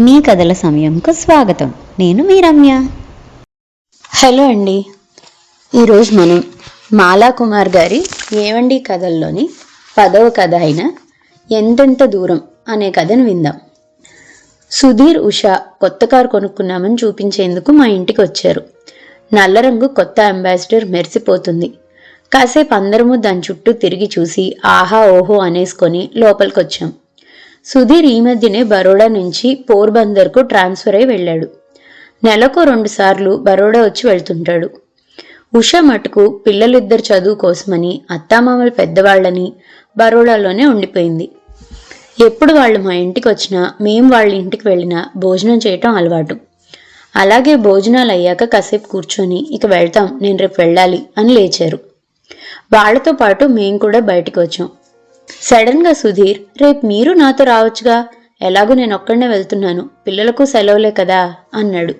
మీ కథల సమయంకు స్వాగతం. నేను మీ రమ్య హలో అండి. ఈరోజు మనం మాలా కుమార్ గారి ఏవండి కథల్లోని పదవ కథ అయిన ఎంతెంత దూరం అనే కథను విందాం. సుధీర్ ఉషా కొత్త కారు కొనుక్కున్నామని చూపించేందుకు మా ఇంటికి వచ్చారు. నల్ల రంగు కొత్త అంబాసిడర్ మెరిసిపోతుంది. కాసేపు అందరము దాని చుట్టూ తిరిగి చూసి ఆహా ఓహో అనేసుకొని లోపలికి వచ్చాం సుధీర్ ఈ మధ్యనే బరోడా నుంచి పోర్బందర్కు ట్రాన్స్ఫర్ అయి వెళ్ళాడు. నెలకు రెండుసార్లు బరోడా వచ్చి వెళ్తుంటాడు. ఉష మటుకు పిల్లలిద్దరు చదువు కోసమని అత్తామామల పెద్దవాళ్ళని బరోడాలోనే ఉండిపోయింది. ఎప్పుడు వాళ్ళు మా ఇంటికి వచ్చినా మేం వాళ్ళ ఇంటికి వెళ్ళినా భోజనం చేయటం అలవాటు. అలాగే భోజనాలు అయ్యాక కాసేపు కూర్చొని ఇక వెళ్తాం నేను రేపు వెళ్ళాలి అని లేచారు. వాళ్ళతో పాటు మేం కూడా బయటికి వచ్చాం సడన్గా సుధీర్ రేపు మీరు నాతో రావచ్చుగా. ఎలాగో నేను ఒక్కడనే వెళ్తున్నాను. పిల్లలకు సెలవులే కదా అన్నాడు.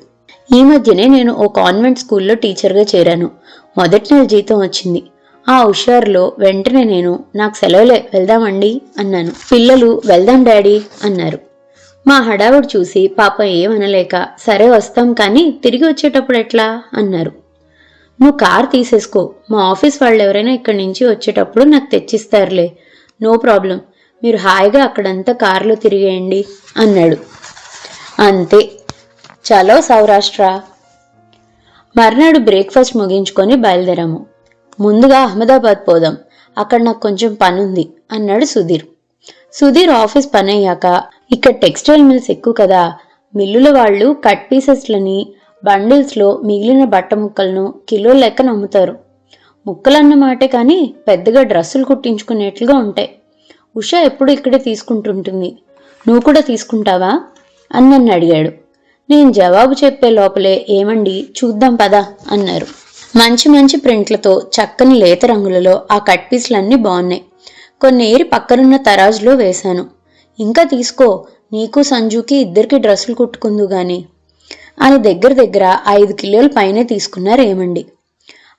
ఈ మధ్యనే నేను ఓ కాన్వెంట్ స్కూల్లో టీచర్గా చేరాను. మొదటి నెల జీతం వచ్చింది. ఆ హుషారులో వెంటనే నేను నాకు సెలవులే వెళ్దామండి అన్నాను. పిల్లలు వెళ్దాం డాడీ అన్నారు. మా హడావుడు చూసి పాప ఏమనలేక సరే వస్తాం కానీ తిరిగి వచ్చేటప్పుడు ఎట్లా? అన్నారు. నువ్వు కార్ తీసేసుకో. మా ఆఫీస్ వాళ్ళు ఎవరైనా ఇక్కడి నుంచి వచ్చేటప్పుడు నాకు తెచ్చిస్తారులే. నో ప్రాబ్లం మీరు హాయిగా అక్కడంతా కారులో తిరిగేయండి అన్నాడు. అంతే చలో సౌరాష్ట్ర. మర్నాడు బ్రేక్ఫాస్ట్ ముగించుకొని బయలుదేరాము. ముందుగా అహ్మదాబాద్ పోదాం అక్కడ నాకు కొంచెం పని ఉంది అన్నాడు సుధీర్. సుధీర్ ఆఫీస్ పని అయ్యాక ఇక్కడ టెక్స్టైల్ మిల్స్ ఎక్కువ కదా మిల్లుల వాళ్ళు కట్ పీసెస్లని బండిల్స్లో మిగిలిన బట్ట ముక్కలను కిలో లెక్కన అమ్ముతారు బుక్కలన్నమాటే కానీ పెద్దగా డ్రెస్సులు కుట్టించుకునేట్లుగా ఉంటాయి. ఉష ఎప్పుడు ఇక్కడే తీసుకుంటుంటుంది. నువ్వు కూడా తీసుకుంటావా? అని నన్ను అడిగాడు. నేను జవాబు చెప్పే లోపలే ఏమండి? చూద్దాం పదా అన్నారు. మంచి మంచి ప్రింట్లతో చక్కని లేత రంగులలో ఆ కట్ పీస్లన్నీ బాగున్నాయి. కొన్ని ఏరి పక్కనున్న తరాజులో వేశాను. ఇంకా తీసుకో నీకు సంజుకి ఇద్దరికి డ్రెస్సులు కుట్టుకుందు గాని అని దగ్గర దగ్గర ఐదు కిలోల పైనే తీసుకున్నారు ఏమండి.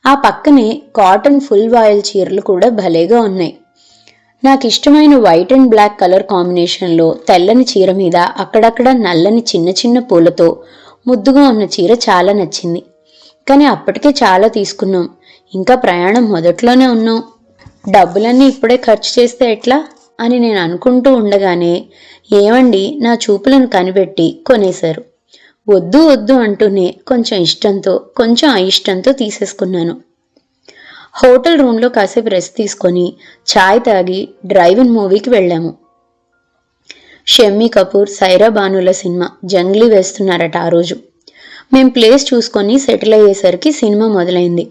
ఆ పక్కనే కాటన్ ఫుల్ వాయిల్ చీరలు కూడా భలేగా ఉన్నాయి. నాకు ఇష్టమైన వైట్ అండ్ బ్లాక్ కలర్ కాంబినేషన్లో తెల్లని చీర మీద అక్కడక్కడ నల్లని చిన్న చిన్న పూలతో ముద్దుగా ఉన్న చీర చాలా నచ్చింది. కానీ అప్పటికే చాలా తీసుకున్నాం. ఇంకా ప్రయాణం మొదట్లోనే ఉన్నాం. డబ్బులన్నీ ఇప్పుడే ఖర్చు చేస్తే ఎట్లా? అని నేను అనుకుంటూ ఉండగానే ఏమండి నా చూపులను కనిపెట్టి కొనేశారు. వద్దు వద్దు అంటూనే కొంచెం ఇష్టంతో కొంచెం అయిష్టంతో తీసేసుకున్నాను. హోటల్ రూమ్లో కాసేపు రెస్ట్ తీసుకొని ఛాయ్ తాగి డ్రైవింగ్ మూవీకి వెళ్ళాము. షమ్మి కపూర్ సైరా బానుల సినిమా జంగ్లీ వేస్తున్నారట ఆ రోజు. మేం ప్లేస్ చూసుకొని సెటిల్ అయ్యేసరికి సినిమా మొదలైంది.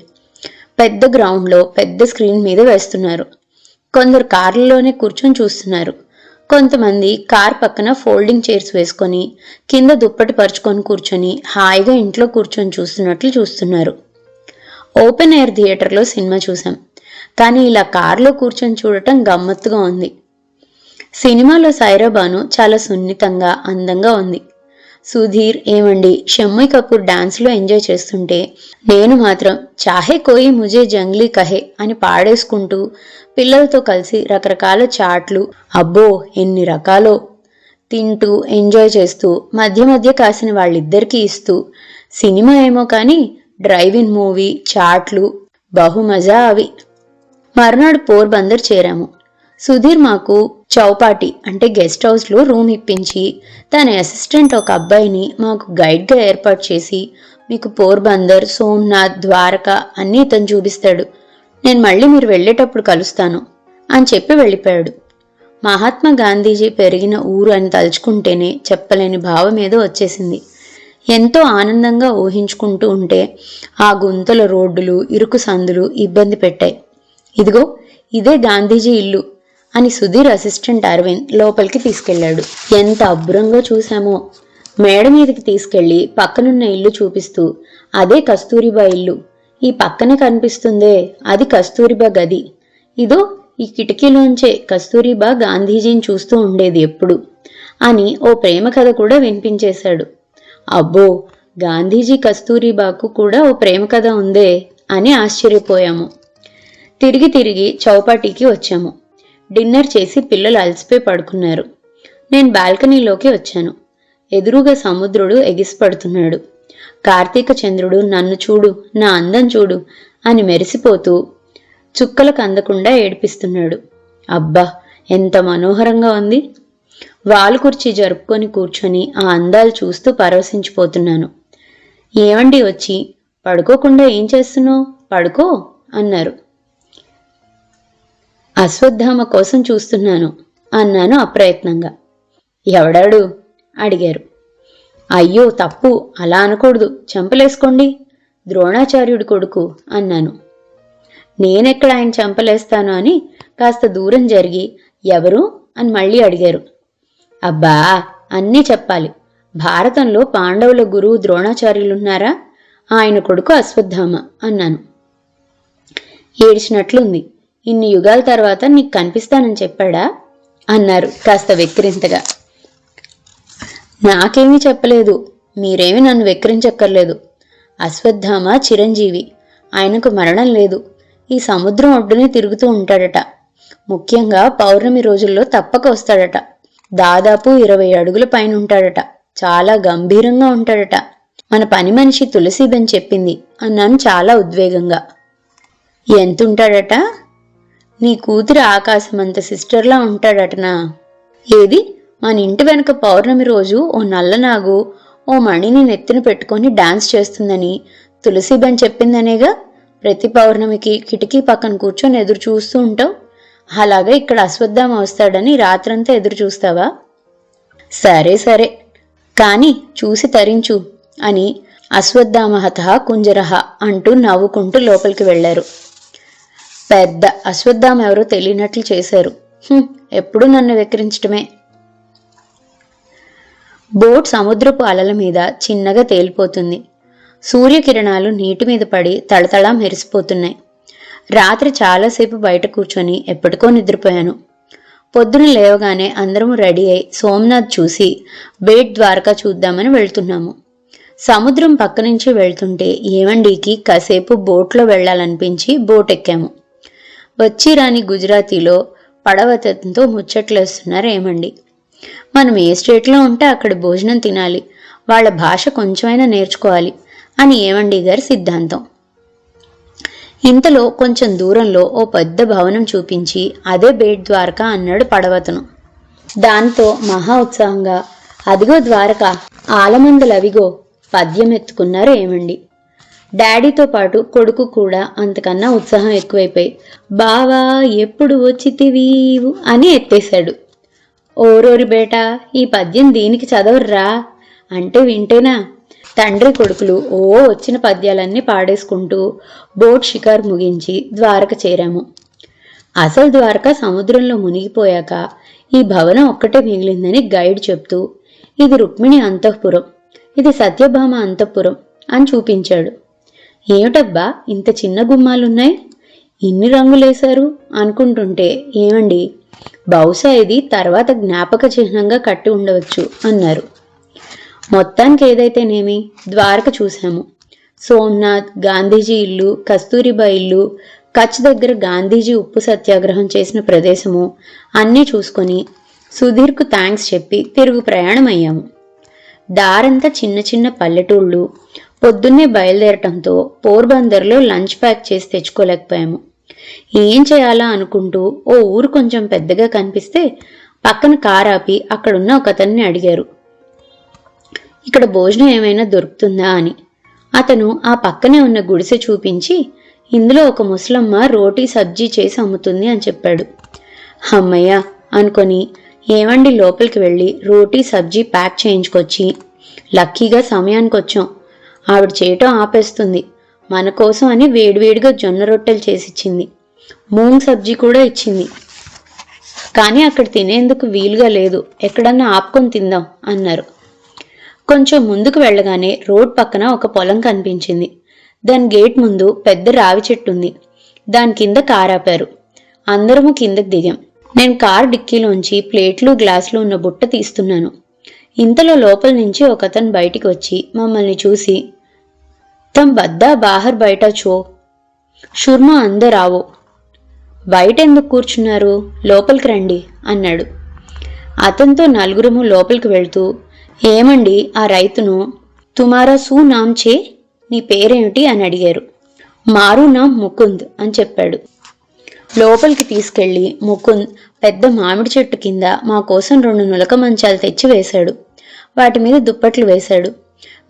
పెద్ద గ్రౌండ్లో పెద్ద స్క్రీన్ మీద వేస్తున్నారు. కొందరు కార్లలోనే కూర్చొని చూస్తున్నారు. కొంతమంది కార్ పక్కన ఫోల్డింగ్ చైర్స్ వేసుకొని కింద దుప్పటి పరుచుకొని కూర్చొని హాయిగా ఇంట్లో కూర్చొని చూస్తున్నట్లు చూస్తున్నారు. ఓపెన్ ఎయిర్ థియేటర్లో సినిమా చూసాం కానీ ఇలా కారులో కూర్చొని చూడటం గమ్మత్తుగా ఉంది. సినిమాలో సైరాబాను చాలా సున్నితంగా అందంగా ఉంది. సుధీర్ ఏమండి? షమ్మి కపూర్ డాన్స్లో ఎంజాయ్ చేస్తుంటే నేను మాత్రం చాహే కోయి ముజే జంగ్లీ కహే అని పాడేసుకుంటూ పిల్లలతో కలిసి రకరకాల చాట్లు అబ్బో ఎన్ని రకాలో తింటూ ఎంజాయ్ చేస్తూ మధ్య మధ్య కాసిన వాళ్ళిద్దరికీ ఇస్తూ సినిమా ఏమో కానీ డ్రైవింగ్ మూవీ చాట్లు బహుమజా అవి. మర్నాడు పోర్బందర్ చేరాము. సుధీర్ మాకు చౌపాటి అంటే గెస్ట్ హౌస్లో రూమ్ ఇప్పించి తన అసిస్టెంట్ ఒక అబ్బాయిని మాకు గైడ్గా ఏర్పాటు చేసి మీకు పోర్బందర్ సోమ్నాథ్ ద్వారకా అన్నీ ఇతను చూపిస్తాడు. నేను మళ్ళీ మీరు వెళ్ళేటప్పుడు కలుస్తాను అని చెప్పి వెళ్ళిపోయాడు. మహాత్మా గాంధీజీ పెరిగిన ఊరు అని తలుచుకుంటేనే చెప్పలేని భావం ఏదో వచ్చేసింది. ఎంతో ఆనందంగా ఊహించుకుంటూ ఉంటే ఆ గుంతల రోడ్డులు ఇరుకు సందులు ఇబ్బంది పెట్టాయి. ఇదిగో ఇదే గాంధీజీ ఇల్లు. అని సుధీర్ అసిస్టెంట్ అరవింద్ లోపలికి తీసుకెళ్ళాడు. ఎంత అబ్బురంగా చూశామో. మేడ మీదకి తీసుకెళ్ళి పక్కనున్న ఇల్లు చూపిస్తూ అదే కస్తూరిబా ఇల్లు. ఈ పక్కనే కనిపిస్తుందే అది కస్తూరిబా గది. ఇదో ఈ కిటికీలోంచే కస్తూరిబా గాంధీజీని చూస్తూ ఉండేది ఎప్పుడు అని ఓ ప్రేమ కథ కూడా వినిపించేశాడు. అబ్బో గాంధీజీ కస్తూరిబాకు కూడా ఓ ప్రేమ కథ ఉందే అని ఆశ్చర్యపోయాము. తిరిగి తిరిగి చౌపాటీకి వచ్చాము. డిన్నర్ చేసి పిల్లలు అలసిపోయి పడుకున్నారు. నేను బాల్కనీలోకి వచ్చాను. ఎదురుగా సముద్రుడు ఎగిసిపడుతున్నాడు. కార్తీక చంద్రుడు నన్ను చూడు నా అందం చూడు అని మెరిసిపోతూ చుక్కలకు అందకుండా ఏడిపిస్తున్నాడు. అబ్బా ఎంత మనోహరంగా ఉంది. వాలు కుర్చీ జరుపుకొని కూర్చొని ఆ అందాలు చూస్తూ పరవశించిపోతున్నాను. ఏమండి వచ్చి? పడుకోకుండా ఏం చేస్తున్నావు? పడుకో అన్నారు. అశ్వత్థామ కోసం చూస్తున్నాను అన్నాను అప్రయత్నంగా. ఎవడాడు? అడిగారు. అయ్యో తప్పు. అలా అనకూడదు. చంపలేసుకోండి. ద్రోణాచార్యుడి కొడుకు అన్నాను. నేనెక్కడ ఆయన చంపలేస్తాను అని కాస్త దూరం జరిగి ఎవరు? అని మళ్ళీ అడిగారు. అబ్బా అన్నీ చెప్పాలి. భారతంలో పాండవుల గురువు ద్రోణాచార్యులున్నారా? ఆయన కొడుకు అశ్వత్థామ అన్నాను. ఏడ్చినట్లుంది. ఇన్ని యుగాల తర్వాత నీకు కనిపిస్తానని చెప్పాడా? అన్నారు కాస్త వెక్కిరింతగా. నాకేమీ చెప్పలేదు. మీరేమీ నన్ను వెక్కిరించక్కర్లేదు. అశ్వత్థామ చిరంజీవి. ఆయనకు మరణం లేదు. ఈ సముద్రం ఒడ్డునే తిరుగుతూ ఉంటాడట. ముఖ్యంగా పౌర్ణమి రోజుల్లో తప్పక వస్తాడట. దాదాపు ఇరవై అడుగుల పైన ఉంటాడట. చాలా గంభీరంగా ఉంటాడట. మన పని మనిషి తులసీదని చెప్పింది అన్నాను చాలా ఉద్వేగంగా. ఎంతుంటాడట? నీ కూతురి ఆకాశమంత సిస్టర్లా ఉంటాడటనా? ఏది? మన ఇంటి వెనక పౌర్ణమి రోజు ఓ నల్లనాగు ఓ మణిని నెత్తిన పెట్టుకొని డాన్స్ చేస్తుందని తులసిబెన్ చెప్పిందనేగా? ప్రతి పౌర్ణమికి కిటికీ పక్కన కూర్చొని ఎదురు చూస్తూ ఉంటావు. అలాగా ఇక్కడ అశ్వత్థామ వస్తాడని రాత్రంతా ఎదురు చూస్తావా? సరే సరే. కాని చూసి తరించు అని అశ్వత్థామ హతః కుంజరహ అంటూ నవ్వుకుంటూ లోపలికి వెళ్ళారు పెద్ద అశ్వత్థామ ఎవరో తెలియనట్లు చేశారు. ఎప్పుడు నన్ను వెక్కిరించటమే. బోట్ సముద్రపు అలల మీద చిన్నగా తేలిపోతుంది. సూర్యకిరణాలు నీటి మీద పడి తళతళా మెరిసిపోతున్నాయి. రాత్రి చాలాసేపు బయట కూర్చొని ఎప్పటికో నిద్రపోయాను. పొద్దున లేవగానే అందరము రెడీ అయి సోమనాథ్ చూసి బేట్ ద్వారకా చూద్దామని వెళ్తున్నాము. సముద్రం పక్క నుంచి వెళ్తుంటే ఏవండీకి కాసేపు బోట్లో వెళ్ళాలనిపించి బోట్ ఎక్కాము వచ్చిరాని గుజరాతీలో పడవతంతో ముచ్చట్లేస్తున్నారు ఏమండి? మనం ఏ స్టేట్లో ఉంటే అక్కడ భోజనం తినాలి. వాళ్ళ భాష కొంచెమైనా నేర్చుకోవాలి అని ఏమండి గారి సిద్ధాంతం. ఇంతలో కొంచెం దూరంలో ఓ పెద్ద భవనం చూపించి అదే బేట్ ద్వారకా అన్నాడు పడవతను. దాంతో మహా ఉత్సాహంగా అదిగో ద్వారక ఆలమందలవిగో పద్యం ఎత్తుకున్నారు ఏమండి? డాడీతో పాటు కొడుకు కూడా అంతకన్నా ఉత్సాహం ఎక్కువైపోయి బావా ఎప్పుడు వచ్చితివీవు అని ఎత్తేశాడు. ఓరోరి బేటా ఈ పద్యం దీనికి చదవర్రా అంటే వింటేనా? తండ్రి కొడుకులు ఓ వచ్చిన పద్యాలన్నీ పాడేసుకుంటూ బోట్ షికార్ ముగించి ద్వారక చేరాము. అసలు ద్వారక సముద్రంలో మునిగిపోయాక ఈ భవనం ఒక్కటే మిగిలిందని గైడ్ చెప్తూ ఇది రుక్మిణి అంతఃపురం ఇది సత్యభామ అంతఃపురం అని చూపించాడు. ఏమిటబ్బా ఇంత చిన్న గుమ్మాలున్నాయి? ఇన్ని రంగులేశారు అనుకుంటుంటే ఏమండి? బహుశా ఇది తర్వాత జ్ఞాపక చిహ్నంగా కట్టి ఉండవచ్చు అన్నారు. మొత్తానికి ఏదైతేనేమి ద్వారక చూశాము. సోమనాథ్ గాంధీజీ ఇల్లు కస్తూరిబా ఇల్లు కచ్ దగ్గర గాంధీజీ ఉప్పు సత్యాగ్రహం చేసిన ప్రదేశము అన్నీ చూసుకొని సుధీర్కు థ్యాంక్స్ చెప్పి తిరుగు ప్రయాణం అయ్యాము దారంతా చిన్న చిన్న పల్లెటూళ్ళు పొద్దున్నే బయలుదేరటంతో పోర్బందర్లో లంచ్ ప్యాక్ చేసి తెచ్చుకోలేకపోయాము. ఏం చేయాలా అనుకుంటూ ఓ ఊరు కొంచెం పెద్దగా కనిపిస్తే పక్కన కారాపి అక్కడున్న ఒక అతన్ని అడిగారు. ఇక్కడ భోజనం ఏమైనా దొరుకుతుందా అని. అతను ఆ పక్కనే ఉన్న గుడిసె చూపించి ఇందులో ఒక ముసలమ్మ రోటీ సబ్జీ చేసి అమ్ముతుంది అని చెప్పాడు. అమ్మయ్య అనుకొని ఏమండి లోపలికి వెళ్ళి రోటీ సబ్జీ ప్యాక్ చేయించుకొచ్చి లక్కీగా సమయానికి వచ్చాం ఆవిడ చేయటం ఆపేస్తుంది. మన కోసం అని వేడివేడిగా జొన్న రొట్టెలు చేసిచ్చింది. మూంగ్ సబ్జీ కూడా ఇచ్చింది. కానీ అక్కడ తినేందుకు వీలుగా లేదు. ఎక్కడన్నా ఆపుకొని తిందాం అన్నారు. కొంచెం ముందుకు వెళ్ళగానే రోడ్ పక్కన ఒక పొలం కనిపించింది. దాని గేట్ ముందు పెద్ద రావి చెట్టు ఉంది. దాని కింద కారాపారు ఆపారు. అందరము కిందకి దిగాం. నేను కార్ డిక్కీలోంచి ప్లేట్లు గ్లాసులు ఉన్న బుట్ట తీస్తున్నాను. ఇంతలో లోపల నుంచి ఒకతను బయటికి వచ్చి మమ్మల్ని చూసి తమ్ బద్దా బాహర్ బయట చో. షుర్మా అందరావో బయట ఎందుకు కూర్చున్నారు? లోపలికి రండి అన్నాడు. అతనితో నలుగురము లోపలికి వెళ్తూ ఏమండి ఆ రైతును? తుమారా సూ నామ్ చే? నీ పేరేమిటి? అని అడిగారు. మారు నామ్ ముకుంద్ అని చెప్పాడు. లోపలికి తీసుకెళ్ళి ముకుంద్ పెద్ద మామిడి చెట్టు కింద మా కోసం రెండు నులక మంచాలు తెచ్చి వేశాడు. వాటి మీద దుప్పట్లు వేశాడు.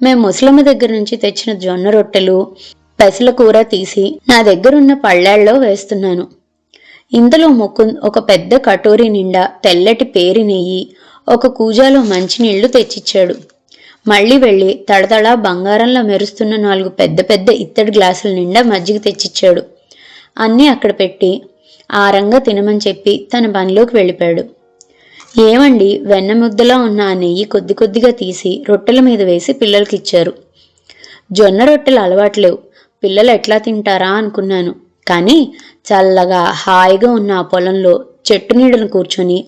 మేము ముసలమ్మ దగ్గర నుంచి తెచ్చిన జొన్న రొట్టెలు పెసల కూర తీసి నా దగ్గరున్న పళ్ళాల్లో వేస్తున్నాను. ఇందులో ముకుంద్ ఒక పెద్ద కటోరీ నిండా తెల్లటి పేరి నెయ్యి ఒక కూజాలో మంచినీళ్ళు తెచ్చిచ్చాడు. మళ్ళీ వెళ్ళి తడతడ బంగారంలా మెరుస్తున్న నాలుగు పెద్ద పెద్ద ఇత్తడి గ్లాసుల నిండా మజ్జిగ తెచ్చిచ్చాడు. అన్నీ అక్కడ పెట్టి ఆరంగా తినమని చెప్పి తన పనిలోకి వెళ్ళిపోయాడు. ఏమండి వెన్న ముద్దలో ఉన్న ఆ నెయ్యి కొద్ది కొద్దిగా తీసి రొట్టెల మీద వేసి పిల్లలకి ఇచ్చారు. జొన్న రొట్టెలు అలవాట్లేవు పిల్లలు ఎట్లా తింటారా అనుకున్నాను. కానీ చల్లగా హాయిగా ఉన్న ఆ పొలంలో చెట్టు నీడను కూర్చొని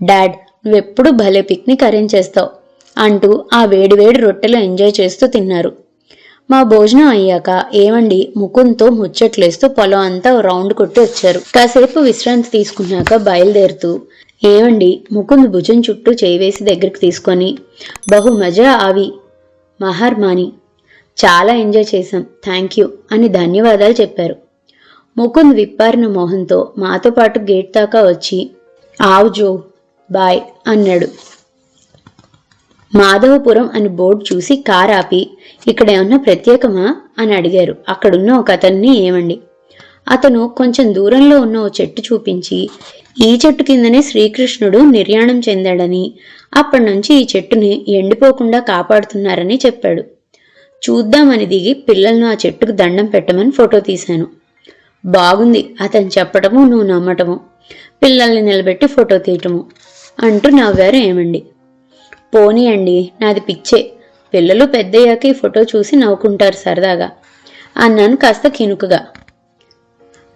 డాడ్ నువ్వెప్పుడు భలే పిక్నిక్ అరేంజ్ చేస్తావు అంటూ ఆ వేడివేడి రొట్టెలు ఎంజాయ్ చేస్తూ తిన్నారు. మా భోజనం అయ్యాక ఏమండి? ముకుంతో ముచ్చట్లేస్తూ పొలం అంతా రౌండ్ కొట్టి వచ్చారు. కాసేపు విశ్రాంతి తీసుకున్నాక బయలుదేరుతూ ఏమండి? ముకుంద్ భుజం చుట్టూ చేయి వేసి దగ్గరికి తీసుకొని బహు మజా ఆవి మహర్మాని చాలా ఎంజాయ్ చేశాం థ్యాంక్ యూ అని ధన్యవాదాలు చెప్పారు. ముకుంద్ విప్పారిన మొహంతో మాతో పాటు గేట్ దాకా వచ్చి ఆవు జో బాయ్ అన్నాడు. మాధవపురం అని బోర్డు చూసి కార్ ఆపి ఇక్కడ ఏమన్నా ప్రత్యేకమా? అని అడిగారు. అక్కడున్న ఒక అతన్ని ఏమండి? అతను కొంచెం దూరంలో ఉన్న ఓ చెట్టు చూపించి ఈ చెట్టు కిందనే శ్రీకృష్ణుడు నిర్యాణం చెందాడని అప్పటి నుంచి ఈ చెట్టుని ఎండిపోకుండా కాపాడుతున్నారని చెప్పాడు. చూద్దామని దిగి పిల్లలను ఆ చెట్టుకు దండం పెట్టమని ఫోటో తీశాను. బాగుంది అతను చెప్పటము నువ్వు నమ్మటము పిల్లల్ని నిలబెట్టి ఫోటో తీయటము అంటూ నవ్వారు ఏమండి. పోనీ అండి నాది పిచ్చే. పిల్లలు పెద్దయ్యాక ఈ ఫోటో చూసి నవ్వుకుంటారు సరదాగా. అన్నాను కాస్త కినుకగా.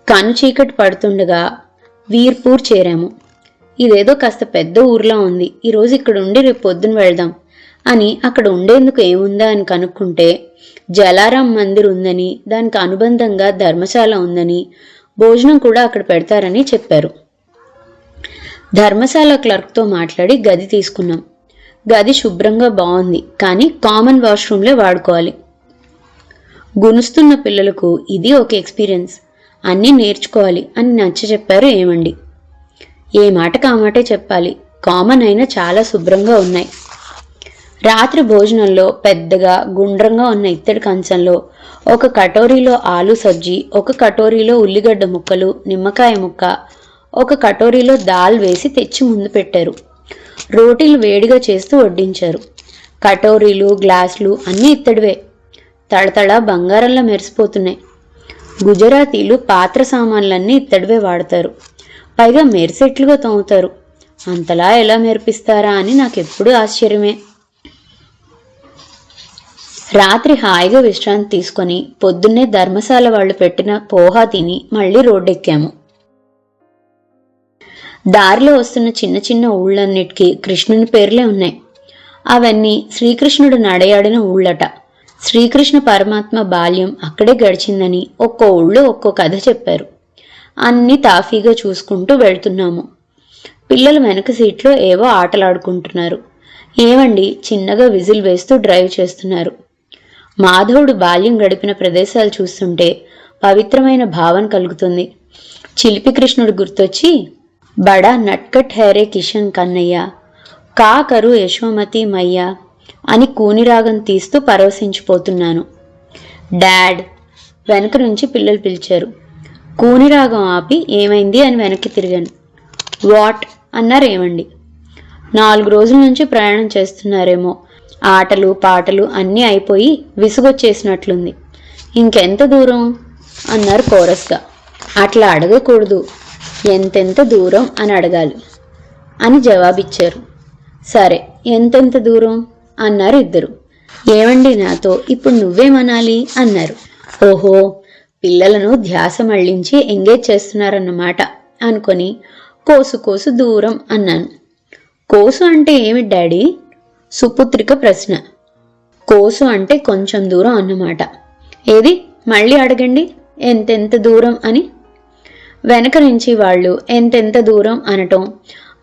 కను చీకటి పడుతుండగా వీర్పూర్ చేరాము. ఇదేదో కాస్త పెద్ద ఊర్లా ఉంది. ఈరోజు ఇక్కడ ఉండి రేపు పొద్దున వెళ్దాం అని అక్కడ ఉండేందుకు ఏముందా అని కనుక్కుంటే జలారాం మందిర్ ఉందని దానికి అనుబంధంగా ధర్మశాల ఉందని భోజనం కూడా అక్కడ పెడతారని చెప్పారు. ధర్మశాల క్లర్క్తో మాట్లాడి గది తీసుకున్నాం. గది శుభ్రంగా బాగుంది కానీ కామన్ వాష్రూమ్లే వాడుకోవాలి. గునుస్తున్న పిల్లలకు ఇది ఒక ఎక్స్పీరియన్స్ అన్నీ నేర్చుకోవాలి అని నచ్చ చెప్పారు ఏమండి ఏ మాట కామాటే చెప్పాలి. కామన్ అయినా చాలా శుభ్రంగా ఉన్నాయి. రాత్రి భోజనంలో పెద్దగా గుండ్రంగా ఉన్న ఇత్తడి కంచంలో ఒక కటోరీలో ఆలు సబ్జీ ఒక కటోరీలో ఉల్లిగడ్డ ముక్కలు నిమ్మకాయ ముక్క ఒక కటోరీలో దాల్ వేసి తెచ్చి ముందు పెట్టారు. రోటీలు వేడిగా చేస్తూ వడ్డించారు. కటోరీలు గ్లాసులు అన్నీ ఇత్తడివే. తడతడ బంగారంలా మెరిసిపోతున్నాయి. గుజరాతీలు పాత్ర సామాన్లన్నీ ఇత్తడివే వాడతారు. పైగా మెరిసెట్లుగా తోముతారు. అంతలా ఎలా మెరిపిస్తారా అని నాకెప్పుడు ఆశ్చర్యమే. రాత్రి హాయిగా విశ్రాంతి తీసుకొని పొద్దున్నే ధర్మశాల వాళ్ళు పెట్టిన పోహా తిని మళ్ళీ రోడ్డెక్కాము. దారిలో వస్తున్న చిన్న చిన్న ఊళ్ళన్నిటికీ కృష్ణుని పేర్లే ఉన్నాయి. అవన్నీ శ్రీకృష్ణుడు నడయాడిన ఊళ్ళట. శ్రీకృష్ణ పరమాత్మ బాల్యం అక్కడే గడిచిందని ఒక్కో ఊళ్ళో ఒక్కో కథ చెప్పారు. అన్ని తాఫీగా చూసుకుంటూ వెళ్తున్నాము. పిల్లలు వెనక సీట్లో ఏవో ఆటలాడుకుంటున్నారు. ఏమండి చిన్నగా విజిల్ వేస్తూ డ్రైవ్ చేస్తున్నారు. మాధవుడు బాల్యం గడిపిన ప్రదేశాలు చూస్తుంటే పవిత్రమైన భావన కలుగుతుంది. చిలిపి కృష్ణుడు గుర్తొచ్చి బడా నట్కట్ హేరే కిషన్ కన్నయ్య. కా కరు యశోమతి మయ్య? అని కూనిరాగం తీస్తూ పరవశించిపోతున్నాను. డాడ్! వెనక నుంచి పిల్లలు పిలిచారు. కూనిరాగం ఆపి ఏమైంది అని వెనక్కి తిరిగాను. వాట్? అన్నారు ఏమండి నాలుగు రోజుల నుంచి ప్రయాణం చేస్తున్నారేమో. ఆటలు పాటలు అన్నీ అయిపోయి విసుగొచ్చేసినట్లుంది. ఇంకెంత దూరం? అన్నారు కోరస్గా. అట్లా అడగకూడదు. ఎంతెంత దూరం అని అడగాలి. అని జవాబిచ్చారు. సరే ఎంతెంత దూరం? అన్నారు ఇద్దరు. ఏమండి నాతో ఇప్పుడు నువ్వేమనాలి అన్నారు. ఓహో పిల్లలను ధ్యాస మళ్ళించి ఎంగేజ్ చేస్తున్నారన్నమాట అనుకొని కోసు కోసు దూరం అన్నాను. కోసు అంటే ఏమి డాడీ? సుపుత్రిక ప్రశ్న. కోసు అంటే కొంచెం దూరం అన్నమాట. ఏది? మళ్ళీ అడగండి. ఎంతెంత దూరం అని? వెనక నుంచి వాళ్ళు ఎంతెంత దూరం అనటం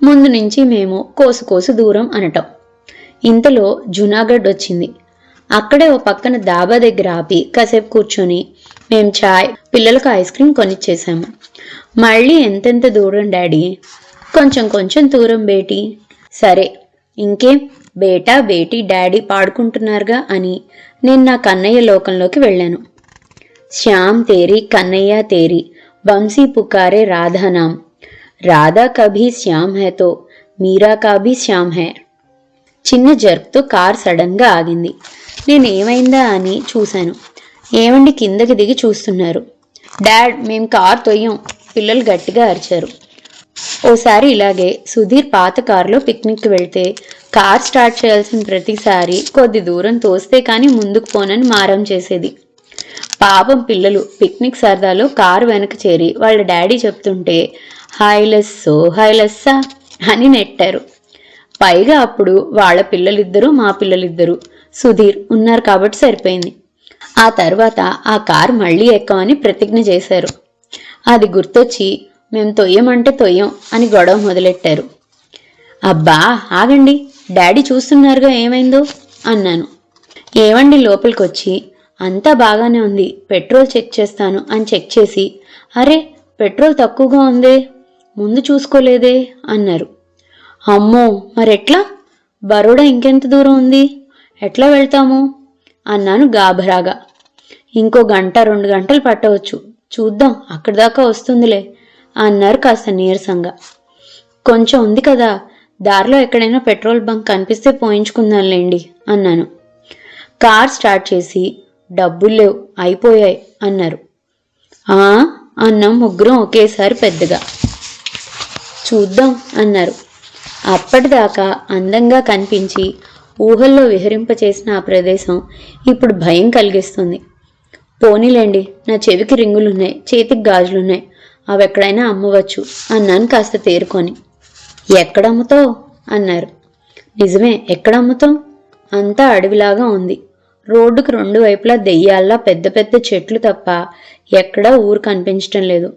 ముందు నుంచి మేము కోసు కోసు దూరం అనటం. ఇంతలో జునాగఢ్ వచ్చింది. అక్కడే ఓ పక్కన దాబా దగ్గర ఆపి కాసేపు కూర్చొని మేము చాయ్ పిల్లలకు ఐస్ క్రీమ్ కొనిచ్చేసాము. మళ్ళీ ఎంతెంత దూరం డాడీ? కొంచెం కొంచెం దూరం బేటీ. సరే ఇంకేం? బేటా బేటీ డాడీ పాడుకుంటున్నారుగా అని నేను నా కన్నయ్య లోకంలోకి వెళ్ళాను. శ్యామ్ తేరి కన్నయ్య తేరి వంశీ పుకారే రాధా రాధా కభీ శ్యామ్ హెతో తో మీరా కాబీ శ్యామ్ హే చిన్న జర్క్తో కార్ సడన్గా ఆగింది. నేను ఏమైందా అని చూశాను. ఏమండి కిందకి దిగి చూస్తున్నారు? డాడ్ మేం కార్ తొయ్యం. పిల్లలు గట్టిగా అరిచారు. ఓసారి ఇలాగే సుధీర్ పాత కారులో పిక్నిక్కి వెళ్తే కార్ స్టార్ట్ చేయాల్సిన ప్రతిసారి కొద్ది దూరం తోస్తే కానీ ముందుకు పోనని మారం చేసేది. పాపం పిల్లలు పిక్నిక్ సరదాలో కారు వెనక చేరి వాళ్ళ డాడీ చెప్తుంటే హాయిలెస్సో హాయిలెస్సా అని నెట్టారు. పైగా అప్పుడు వాళ్ళ పిల్లలిద్దరూ మా పిల్లలిద్దరూ సుధీర్ ఉన్నారు కాబట్టి సరిపోయింది. ఆ తర్వాత ఆ కార్ మళ్ళీ ఎక్కమని ప్రతిజ్ఞ చేశారు. అది గుర్తొచ్చి మేము తొయ్యమంటే తొయ్యం అని గొడవ మొదలెట్టారు. అబ్బా ఆగండి డాడీ చూస్తున్నారుగా ఏమైందో అన్నాను. ఏమండి లోపలికొచ్చి అంతా బాగానే ఉంది. పెట్రోల్ చెక్ చేస్తాను అని చెక్ చేసి అరే పెట్రోల్ తక్కువగా ఉందే ముందు చూసుకోలేదే అన్నారు. అమ్మో మరెట్లా? బరోడా ఇంకెంత దూరం ఉంది? ఎట్లా వెళ్తాము? అన్నాను గాభరాగా. ఇంకో గంట రెండు గంటలు పట్టవచ్చు. చూద్దాం అక్కడి దాకా వస్తుందిలే అన్నారు కాస్త నీరసంగా. కొంచెం ఉంది కదా దారిలో ఎక్కడైనా పెట్రోల్ బంక్ కనిపిస్తే పోయించుకుందాంలేండి అన్నాను. కార్ స్టార్ట్ చేసి డబ్బులు లేవు అయిపోయాయి అన్నారు. ఆ అన్నాం ముగ్గురం ఒకేసారి పెద్దగా. చూద్దాం అన్నారు. అప్పటిదాకా అందంగా కనిపించి ఊహల్లో విహరింపచేసిన ఆ ప్రదేశం ఇప్పుడు భయం కలిగిస్తుంది. పోనీలేండి నా చెవికి రింగులున్నాయి చేతికి గాజులున్నాయి అవి ఎక్కడైనా అమ్మవచ్చు అన్నాను కాస్త తేరుకొని. ఎక్కడ అమ్ముతావు అన్నారు. నిజమే ఎక్కడమ్ముతాం అంతా అడవిలాగా ఉంది. రోడ్డుకు రెండు వైపులా దెయ్యాల్లా పెద్ద పెద్ద చెట్లు తప్ప ఎక్కడా ఊరు కనిపించటం లేదు.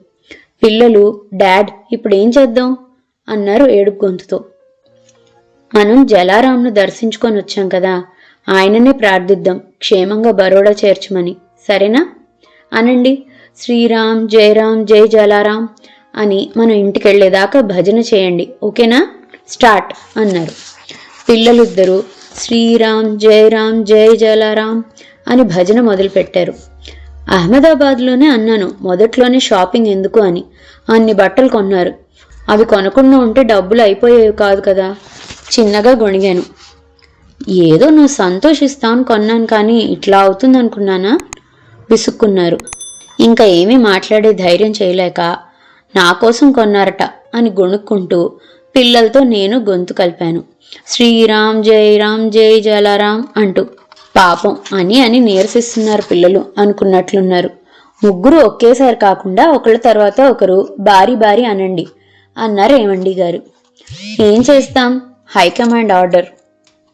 పిల్లలు డాడ్ ఇప్పుడు ఏం చేద్దాం? అన్నారు ఏడుపు గొంతుతో. మనం జలారాంను దర్శించుకొని వచ్చాం కదా ఆయననే ప్రార్థిద్దాం క్షేమంగా బరోడా చేర్చమని. సరేనా? అనండి శ్రీరామ్ జయరామ్ జై జలారాం అని మనం ఇంటికెళ్ళేదాకా భజన చేయండి. ఓకేనా? స్టార్ట్ అన్నారు. పిల్లలిద్దరూ శ్రీరామ్ జయరామ్ జై జలారాం అని భజన మొదలుపెట్టారు. అహ్మదాబాద్లోనే అన్నాను మొదట్లోనే షాపింగ్ ఎందుకు అని. అన్ని బట్టలు కొన్నారు. అవి కొనకుండా ఉంటే డబ్బులు అయిపోయేవి కాదు కదా. చిన్నగా గొణిగాను. ఏదో నువ్వు సంతోషిస్తాను కొన్నాను కానీ ఇట్లా అవుతుంది అనుకున్నానా విసుక్కున్నారు. ఇంకా ఏమీ మాట్లాడే ధైర్యం చేయలేక నా కోసం కొన్నారట అని గొణుక్కుంటూ పిల్లలతో నేను గొంతు కలిపాను. శ్రీరామ్ జై రామ్ జై జలరామ్ అంటూ. పాపం అని అని నీరసిస్తున్నారు పిల్లలు అనుకున్నట్లున్నారు. ముగ్గురు ఒకేసారి కాకుండా ఒకళ్ళ తర్వాత ఒకరు బారి బారి అనండి. అన్నారు ఏమండి గారు. ఏం చేస్తాం? High command order.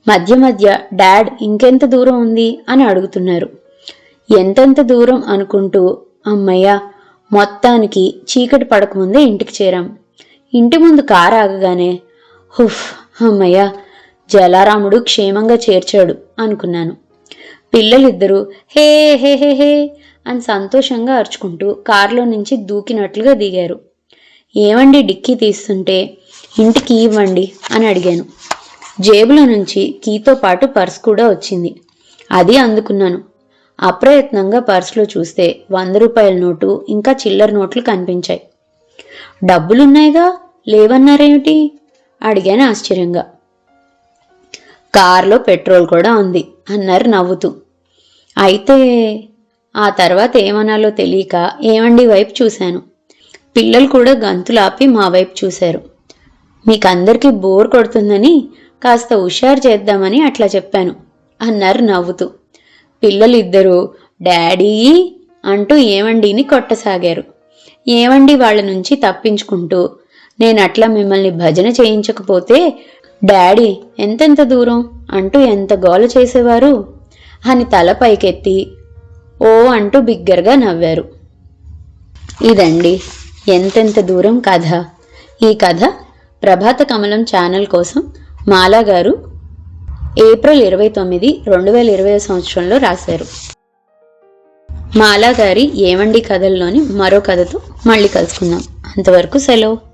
మధ్య మధ్య డాడ్ ఇంకెంత దూరం ఉంది? అని అడుగుతున్నారు. ఎంతెంత దూరం? అనుకుంటూ అమ్మయ్య మొత్తానికి చీకటి పడకముందే ఇంటికి చేరాం. ఇంటి ముందు కారు ఆగగానే హుఫ్ అమ్మయ్య జలారాముడు క్షేమంగా చేర్చాడు అనుకున్నాను. పిల్లలిద్దరూ హే హే హే హే అని సంతోషంగా అరుచుకుంటూ కారులో నుంచి దూకినట్లుగా దిగారు. ఏమండి డిక్కీ తీస్తుంటే? ఇంటికి ఇవ్వండి అని అడిగాను. జేబులో నుంచి కీతో పాటు పర్స్ కూడా వచ్చింది. అది అందుకున్నాను. అప్రయత్నంగా పర్సులో చూస్తే వంద రూపాయల నోటు ఇంకా చిల్లర నోట్లు కనిపించాయి. డబ్బులున్నాయిగా? లేవన్నారేమిటి? అడిగాను ఆశ్చర్యంగా. కారులో పెట్రోల్ కూడా ఉంది అన్నారు నవ్వుతూ. అయితే ఆ తర్వాత ఏమనాలో తెలియక ఏమండి వైపు చూశాను. పిల్లలు కూడా గంతులాపి మా వైపు చూశారు. మీకందరికీ బోర్ కొడుతుందని కాస్త హుషారు చేద్దామని అట్లా చెప్పాను అన్నారు నవ్వుతూ. పిల్లలు ఇద్దరు డాడీ అంటూ ఏమండిని కొట్టసాగారు. ఏమండి వాళ్ళ నుంచి తప్పించుకుంటూ నేను అట్లా మిమ్మల్ని భజన చేయించకపోతే డాడీ ఎంతెంత దూరం? అంటూ ఎంత గోల చేసేవారు? అని తల పైకెత్తి ఓ అంటూ బిగ్గరగా నవ్వారు. ఇదండి ఎంతెంత దూరం కథ? ఈ కథ ప్రభాత కమలం ఛానల్ కోసం మాలా గారు ఏప్రిల్ ఇరవై తొమ్మిది రెండు వేల ఇరవై సంవత్సరంలో రాశారు. మాలా గారి ఏమండి కథల్లోని మరో కథతో మళ్ళీ కలుసుకుందాం. అంతవరకు సెలవు.